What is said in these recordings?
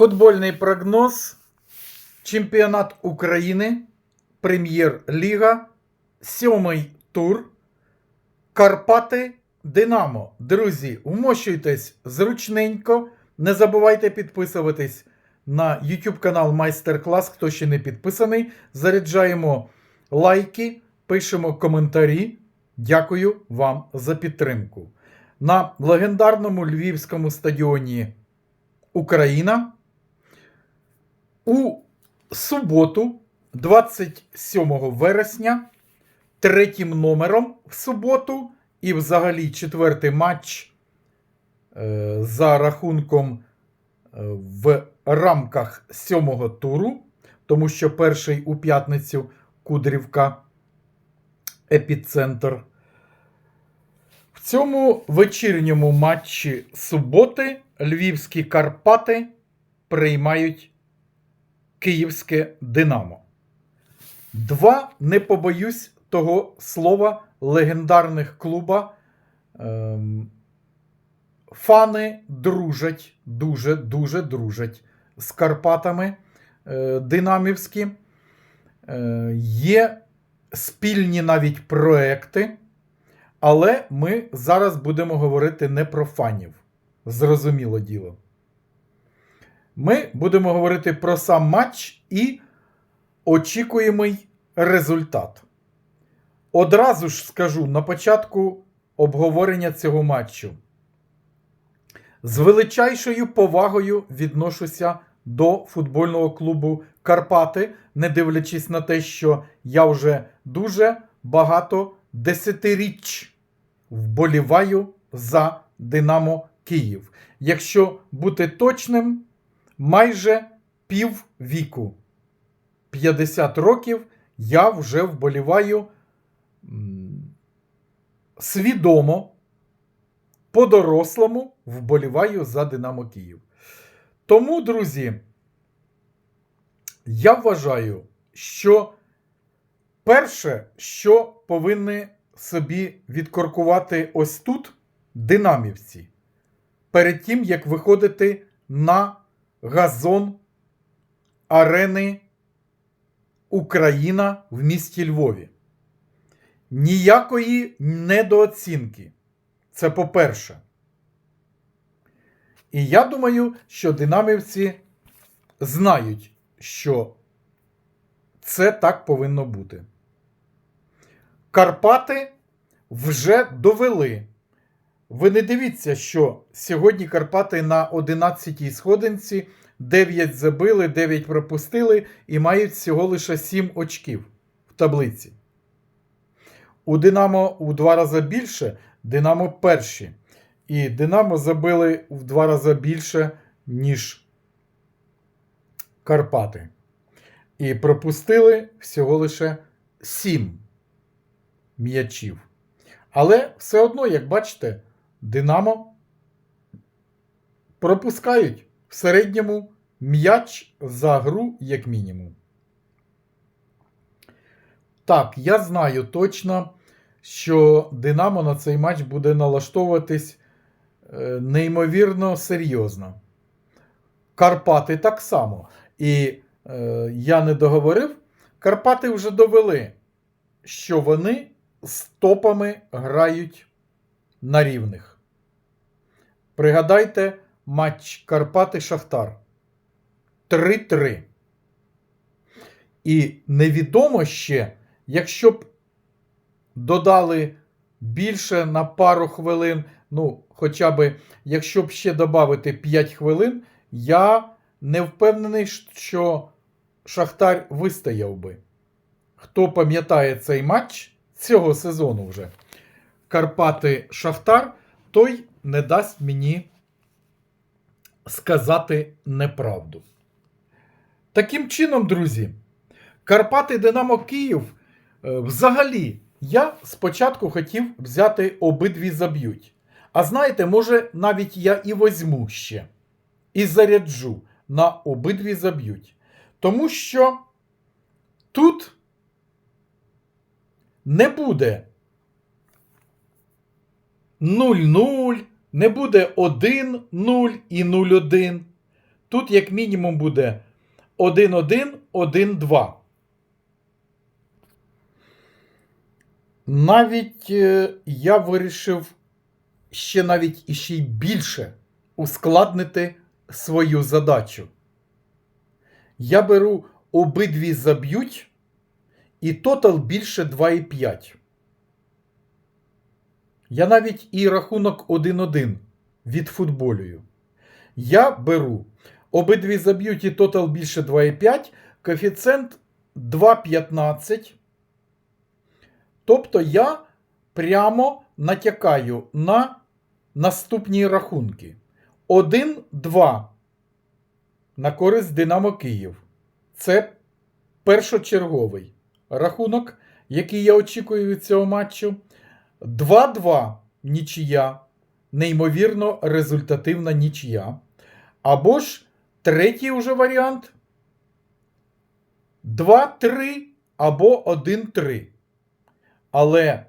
Футбольний прогноз. Чемпіонат України. Прем'єр-ліга. Сьомий тур. Карпати Динамо. Друзі, вмощуйтесь зручненько. Не забувайте підписуватись на YouTube канал Майстер-клас. Хто ще не підписаний. Заряджаємо лайки, пишемо коментарі. Дякую вам за підтримку. На легендарному львівському стадіоні Україна у суботу, 27 вересня, третім номером в суботу, і взагалі четвертий матч е, за рахунком е, в рамках сьомого туру, тому що перший у п'ятницю Кудрівка, епіцентр. В цьому вечірньому матчі суботи львівські Карпати приймають київське Динамо. Два, не побоюсь того слова, легендарних клуба. Ем, фани дружать, дуже-дуже дружать з Карпатами е, Динамівські. Е, є спільні навіть проекти. Але ми зараз будемо говорити не про фанів. Зрозуміло діло. Ми будемо говорити про сам матч і очікуємий результат. Одразу ж скажу на початку обговорення цього матчу. З величайшою повагою відношуся до футбольного клубу Карпати, не дивлячись на те, що я вже дуже багато десятиріч вболіваю за Динамо Київ. Якщо бути точним, майже пів віку. 50 років я вже вболіваю свідомо, по-дорослому вболіваю за Динамо Київ. Тому, друзі, я вважаю, що перше, що повинні собі відкоркувати ось тут динамівці, перед тим, як виходити на газон арени Україна в місті Львові. Ніякої недооцінки. Це по-перше. І я думаю, що динамівці знають, що це так повинно бути. Карпати вже довели. Ви не дивіться, що сьогодні Карпати на 11-й сходинці 9 забили, 9 пропустили і мають всього лише 7 очків в таблиці. У Динамо у два рази більше, Динамо перші. І Динамо забили в два рази більше, ніж Карпати. І пропустили всього лише 7 м'ячів. Але все одно, як бачите, Динамо пропускають в середньому м'яч за гру, як мінімум. Так, я знаю точно, що Динамо на цей матч буде налаштовуватись е, неймовірно серйозно. Карпати так само. І е, я не договорив. Карпати вже довели, що вони з топами грають на рівних. Пригадайте матч Карпати Шахтар 3-3. І невідомо ще, якщо б додали більше на пару хвилин, ну, хоча б, якщо б ще додати 5 хвилин, я не впевнений, що Шахтар вистояв би. Хто пам'ятає цей матч цього сезону вже? Карпати Шахтар, той не дасть мені сказати неправду. Таким чином, друзі, Карпати Динамо Київ е, взагалі я спочатку хотів взяти обидві заб'ють. А знаєте, може, навіть я і возьму ще і заряджу на обидві заб'ють. Тому що тут не буде 0-0, не буде 1-0 і 0-1. тут як мінімум буде 1-1, 1-2. Навіть е, я вирішив ще навіть іще й більше ускладнити свою задачу. Я беру обидві заб'ють і тотал більше 2,5. Я навіть і рахунок 1-1 від відфутболюю. Я беру обидві заб'ють і тотал більше 2,5, коефіцієнт 2,15. Тобто я прямо натякаю на наступні рахунки. 1-2 на користь Динамо Київ. Це першочерговий рахунок, який я очікую від цього матчу. 2-2 нічия. Неймовірно результативна нічия. Або ж третій уже варіант. 2-3 або 1-3. Але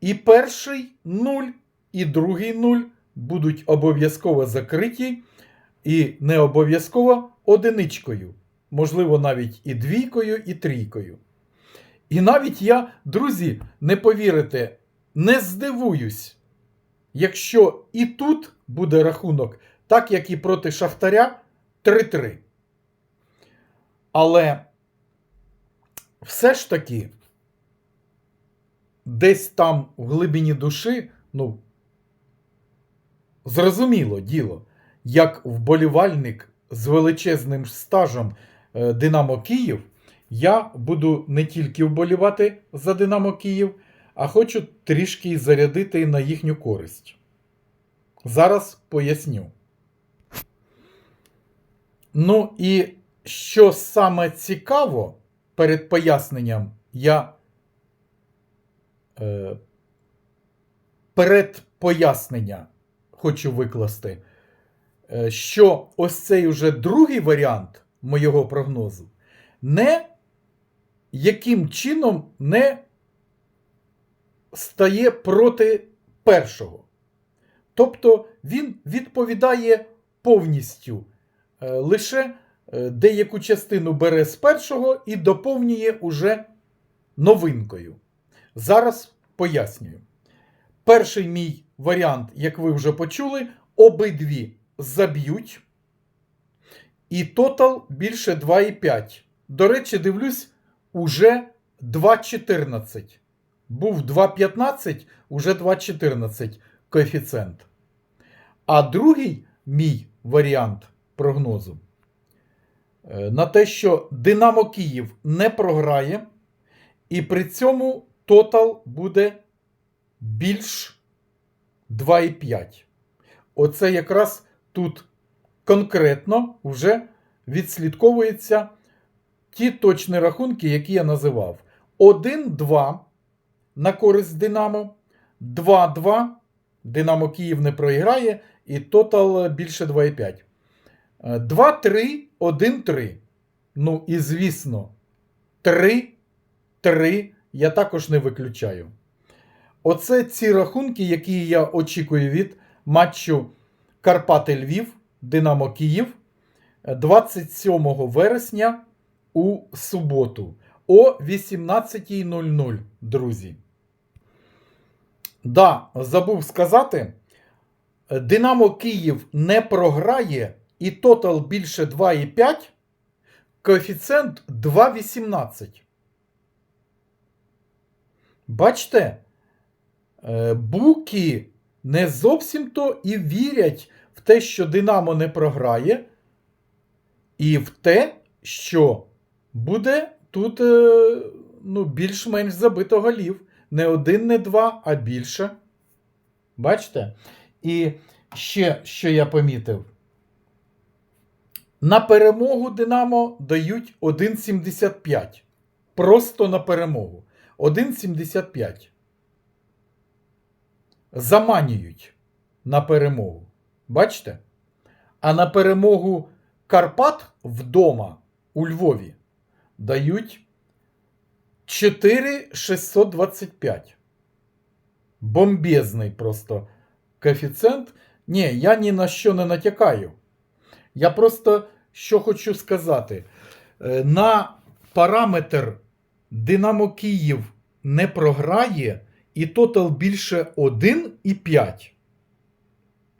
і перший 0, і другий 0 будуть обов'язково закриті, і не обов'язково одиничкою. Можливо, навіть і двійкою, і трійкою. І навіть я, друзі, не повірите, не здивуюсь, якщо і тут буде рахунок, так як і проти Шахтаря 3-3. Але все ж таки, десь там в глибині душі, ну, зрозуміло діло, як вболівальник з величезним стажем е, Динамо Київ, я буду не тільки вболівати за Динамо Київ, а хочу трішки зарядити на їхню користь. Зараз поясню. Ну і що саме цікаво, перед поясненням я е, перед пояснення хочу викласти, е, що ось цей уже другий варіант моєго прогнозу не яким чином не стає проти першого. Тобто він відповідає повністю, е, лише е, деяку частину бере з першого і доповнює уже новинкою. Зараз пояснюю. Перший мій варіант, як ви вже почули, обидві заб'ють. І тотал більше 2,5. До речі, дивлюсь, уже 2,14. Був 2,15, уже 2,14 коефіцієнт. А другий мій варіант прогнозу е, на те, що Динамо Київ не програє, і при цьому тотал буде більш 2,5. Оце якраз тут конкретно вже відслідковується ті точні рахунки, які я називав. 1-2 на користь Динамо, 2-2. Динамо Київ не проіграє, і тотал більше 2,5. 2-3, 1-3. Ну, і звісно, 3-3 я також не виключаю. Оце ці рахунки, які я очікую від матчу Карпати Львів, Динамо Київ 27 вересня у суботу о 18.00, друзі. Да, забув сказати. Динамо Київ не програє і тотал більше 2,5, коефіцієнт 2,18. Бачите, е, буки не зовсім то і вірять в те, що Динамо не програє, і в те, що буде тут е, ну, більш-менш забито голів. Не один, не два, а більше. Бачите? І ще, що я помітив. На перемогу Динамо дають 1,75. Просто на перемогу. 1,75. Заманюють на перемогу. Бачите? А на перемогу Карпат вдома у Львові дають 4,625. Бомбезний просто коефіцієнт. Ні, я ні на що не натякаю. Я просто що хочу сказати. Е, На параметр Динамо Київ не програє, і тотал більше 1,5.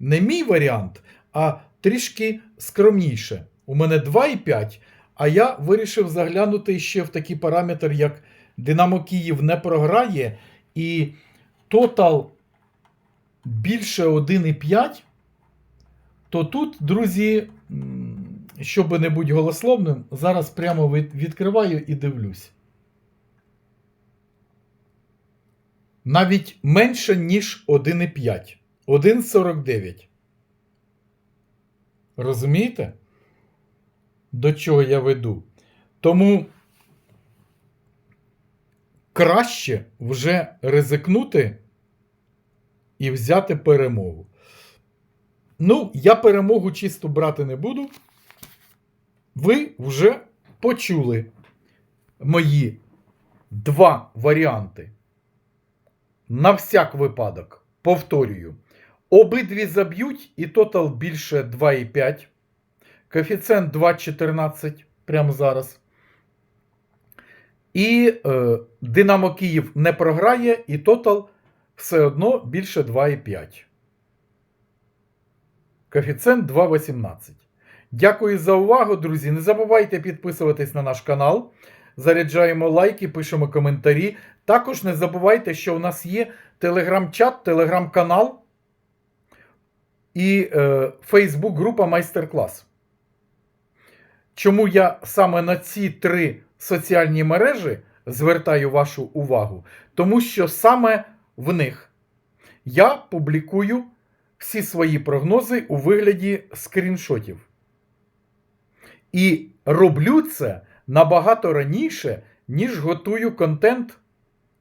Не мій варіант, а трішки скромніше. У мене 2,5, а я вирішив заглянути ще в такий параметр, як Динамо Київ не програє, і тотал більше 1,5, то тут, друзі, щоб не бути голословним, зараз прямо відкриваю і дивлюсь. Навіть менше, ніж 1,5. 1,49. Розумієте? До чого я веду? Тому краще вже ризикнути і взяти перемогу. Ну, я перемогу чисто брати не буду. Ви вже почули мої два варіанти. На всяк випадок, повторюю, обидві заб'ють і тотал більше 2,5. Коефіцієнт 2,14 прямо зараз. І е, Динамо Київ не програє, і тотал все одно більше 2,5. Коефіцієнт 2,18. Дякую за увагу, друзі. Не забувайте підписуватись на наш канал. Заряджаємо лайки, пишемо коментарі. Також не забувайте, що у нас є телеграм-чат, телеграм-канал і е, Фейсбук-група Майстер-клас. Чому я саме на ці три соціальні мережі звертаю вашу увагу? Тому що саме в них я публікую всі свої прогнози у вигляді скріншотів. І роблю це набагато раніше, ніж готую контент,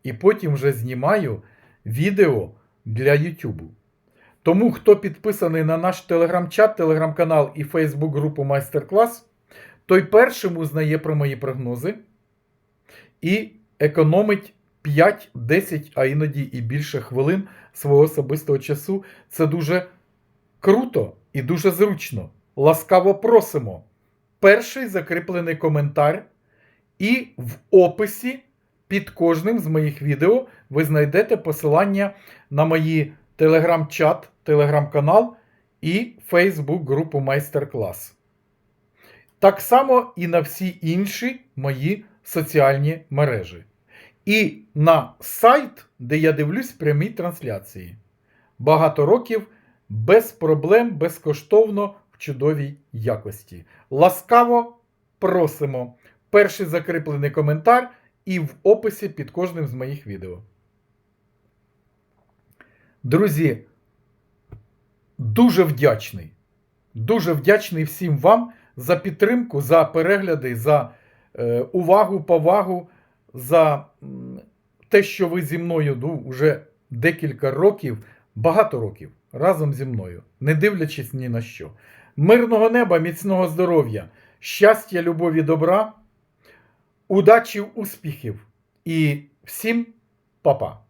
і потім вже знімаю відео для YouTube. Тому, хто підписаний на наш телеграм-чат, телеграм-канал і Фейсбук-групу Майстер-клас, той першим узнає про мої прогнози і економить 5, 10, а іноді і більше хвилин свого особистого часу. Це дуже круто і дуже зручно. Ласкаво просимо. Перший закріплений коментар, і в описі під кожним з моїх відео ви знайдете посилання на мої телеграм-чат, телеграм-канал і Фейсбук-групу Майстер-клас. Так само і на всі інші мої соціальні мережі. І на сайт, де я дивлюсь прямі трансляції. Багато років без проблем, безкоштовно в чудовій якості. Ласкаво просимо. Перший закріплений коментар і в описі під кожним з моїх відео. Друзі, дуже вдячний. Дуже вдячний всім вам за підтримку, за перегляди, за е, увагу, повагу, за те, що ви зі мною ну, вже декілька років, багато років разом зі мною, не дивлячись ні на що. Мирного неба, міцного здоров'я, щастя, любові, добра, удачі, успіхів і всім па-па!